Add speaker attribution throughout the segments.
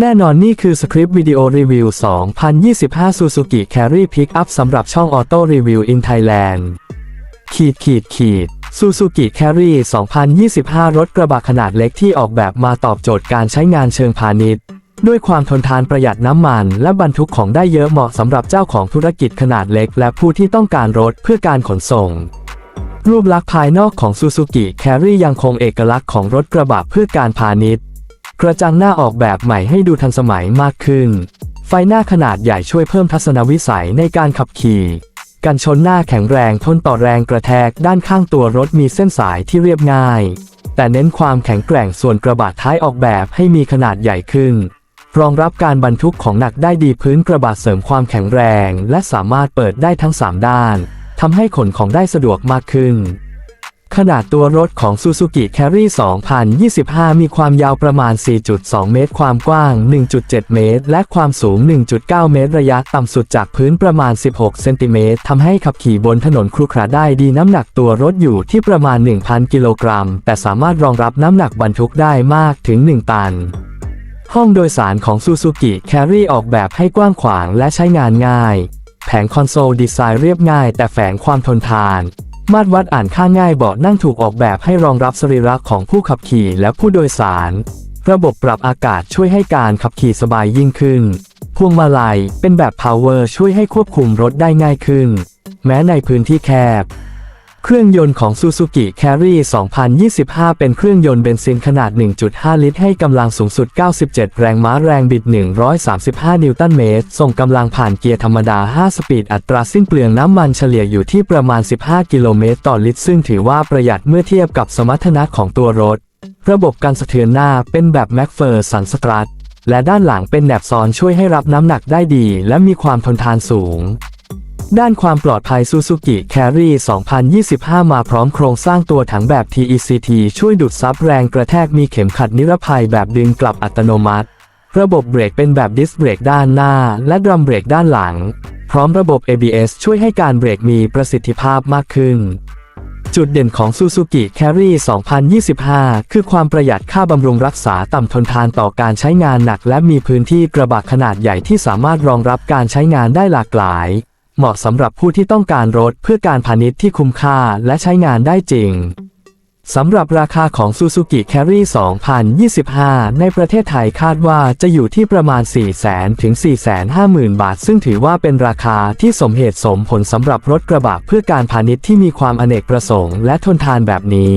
Speaker 1: แน่นอนนี่คือสคริปต์วิดีโอรีวิว 2025 Suzuki Carry Pickup สำหรับช่อง Auto Review in Thailand ขีดขีดขีด Suzuki Carry 2025 รถกระบะขนาดเล็กที่ออกแบบมาตอบโจทย์การใช้งานเชิงพาณิชย์ ด้วยความทนทานประหยัดน้ำมัน และบรรทุกของได้เยอะเหมาะสำหรับเจ้าของธุรกิจขนาดเล็ก และผู้ที่ต้องการรถเพื่อการขนส่ง รูปลักษณ์ภายนอกของ Suzuki Carry ยังคงเอกลักษณ์ของรถกระบะเพื่อการพาณิชย์ กระจังหน้าออกแบบใหม่ให้ดูทันสมัยมากขึ้น ไฟหน้าขนาดใหญ่ช่วยเพิ่มทัศนวิสัยในการขับขี่กันชนหน้าแข็งแรงทนต่อแรงกระแทกด้านข้างตัวรถมีเส้นสายที่เรียบง่าย แต่เน้นความแข็งแกร่งส่วนกระบะท้ายออกแบบให้มีขนาดใหญ่ขึ้น รองรับการบรรทุกของหนักได้ดีพื้นกระบะเสริมความแข็งแรง และสามารถเปิดได้ทั้ง 3 ด้าน ทำให้ขนของได้สะดวกมากขึ้น ขนาดตัวรถของ Suzuki Carry 2025 มีความยาวประมาณ 4.2 เมตร ความกว้าง 1.7 เมตร และความสูง 1.9 เมตร ระยะต่ำสุดจากพื้นประมาณ 16 เซนติเมตร ทำให้ขับขี่บนถนนครุขระได้ดีน้ำหนักตัวรถอยู่ที่ประมาณ 1,000 กิโลกรัม แต่สามารถรองรับน้ำหนักบรรทุกได้มากถึง 1 ตันห้องโดยสารของ Suzuki Carry ออกแบบให้กว้างขวางและใช้งานง่าย งคอนโซลดีไซน์เรียบง่ายแต่แฝงความทนทาน มาตรวัดอ่านค่าง่ายเบาะนั่งถูกออกแบบให้รองรับสรีระของผู้ขับขี่และผู้โดยสาร ระบบปรับอากาศช่วยให้การขับขี่สบายยิ่งขึ้น พวงมาลัยเป็นแบบ Power ช่วยให้ควบคุมรถได้ง่ายขึ้น แม้ในพื้นที่แคบ เครื่องยนต์ของ Suzuki Carry 2025 เป็นเครื่องยนต์เบนซินขนาด 1.5 ลิตร ให้กำลังสูงสุด 97 แรงม้าแรงบิด 135 นิวตันเมตร ส่งกำลังผ่านเกียร์ธรรมดา 5 สปีด อัตราสิ้นเปลืองน้ำมันเฉลี่ยอยู่ที่ประมาณ 15 กิโลเมตรต่อลิตร ซึ่งถือว่าประหยัดเมื่อเทียบกับสมรรถนะของตัวรถ ระบบการสะเทือนหน้าเป็นแบบแม็กเฟอร์สันสตรัทและด้านหลังเป็นแหนบซอนช่วยให้รับน้ำหนักได้ดี และมีความทนทานสูง ด้านความปลอดภัย Suzuki Carry 2025 มาพร้อมโครงสร้างตัวถังแบบ TECT ช่วยดูดซับแรงกระแทกมีเข็มขัดนิรภัยแบบดึงกลับอัตโนมัติ ระบบเบรกเป็นแบบดิสเบรกด้านหน้า และดรัมเบรกด้านหลัง พร้อมระบบ ABS ช่วยให้การเบรกมีประสิทธิภาพมากขึ้น จุดเด่นของ Suzuki Carry 2025 คือความประหยัดค่าบำรุงรักษาต่ำทนทานต่อการใช้งานหนัก และมีพื้นที่กระบะขนาดใหญ่ที่สามารถรองรับการใช้งานได้หลากหลาย เหมาะสำหรับผู้ที่ต้องการรถเพื่อการพาณิชย์ที่คุ้มค่าและใช้งานได้จริงสำหรับราคาของ Suzuki Carry 2025 ในประเทศไทยคาดว่าจะอยู่ที่ประมาณ 4 0 0 0 0ถึง 450,000 บาท ซึ่งถือว่าเป็นราคาที่สมเหตุสมผลสำหรับรถกระบะเพื่อการพาณิชย์ที่มีความอเนกประสงค์และทนทานแบบนี้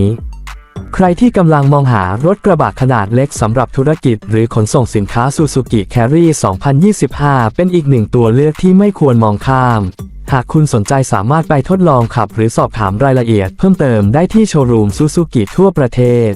Speaker 1: ใครที่กำลังมองหารถกระบะขนาดเล็กสำหรับธุรกิจ หรือขนส่งสินค้า Suzuki Carry 2025 เป็นอีกหนึ่งตัวเลือกที่ไม่ควรมองข้าม หากคุณสนใจสามารถไปทดลองขับ หรือสอบถามรายละเอียดเพิ่มเติมได้ที่โชว์รูม Suzuki ทั่วประเทศ